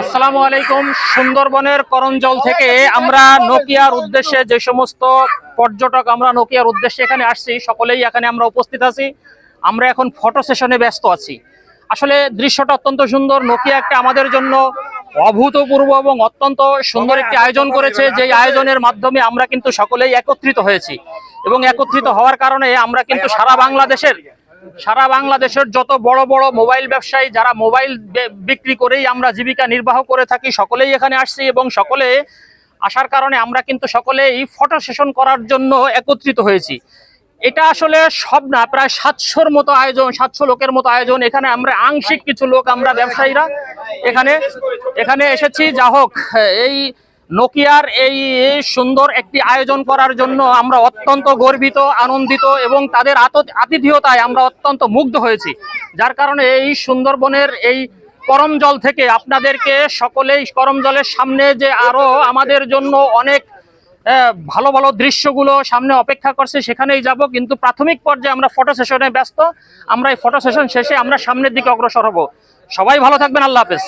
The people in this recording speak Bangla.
আসসালামু আলাইকুম। সুন্দরবনের করঞ্জল থেকে আমরা নোকিয়ার উদ্দেশ্যে যে সমস্ত পর্যটক আমরা নোকিয়ার উদ্দেশ্যে এখানে আসছি, সকলেই এখানে আমরা উপস্থিত আছি। আমরা এখন ফটো সেশনে ব্যস্ত আছি। আসলে দৃশ্যটা অত্যন্ত সুন্দর। নোকিয়া একটা আমাদের জন্য অভূতপূর্ব এবং অত্যন্ত সুন্দর একটি আয়োজন করেছে। যে আয়োজনের মাধ্যমে আমরা কিন্তু সকলেই একত্রিত হয়েছি এবং একত্রিত হওয়ার কারণে আমরা কিন্তু সারা বাংলাদেশের সারা বাংলাদেশের যত বড় বড় মোবাইল ব্যবসায়ী যারা মোবাইল বিক্রি করেই আমরা জীবিকা নির্বাহ করে থাকি, সকলেই এখানে আসছি এবং সকলে আসার কারণে আমরা কিন্তু সকলেই ফটো সেশন করার জন্য একত্রিত হয়েছি। এটা আসলে সব না, প্রায় সাতশোর মতো আয়োজন, সাতশো লোকের মতো আয়োজন। এখানে আমরা আংশিক কিছু লোক, আমরা ব্যবসায়ীরা এখানে এখানে এসেছি। যা হোক এই নোকিয়ার এই সুন্দর একটি আয়োজন করার জন্য আমরা অত্যন্ত গর্বিত, আনন্দিত এবং তাদের আত- আতিথেয়তায় আমরা অত্যন্ত মুগ্ধ হয়েছি। যার কারণে এই সুন্দরবনের এই করমজল থেকে আপনাদেরকে সকলেই করমজলের সামনে যে আরও আমাদের জন্য অনেক ভালো ভালো দৃশ্যগুলো সামনে অপেক্ষা করছে, সেখানেই যাব। কিন্তু প্রাথমিক পর্যায়ে আমরা ফটো সেশনে ব্যস্ত। আমরা এই ফটো সেশন শেষে আমরা সামনের দিকে অগ্রসর হব। সবাই ভালো থাকবেন, আল্লাহ হাফেজ।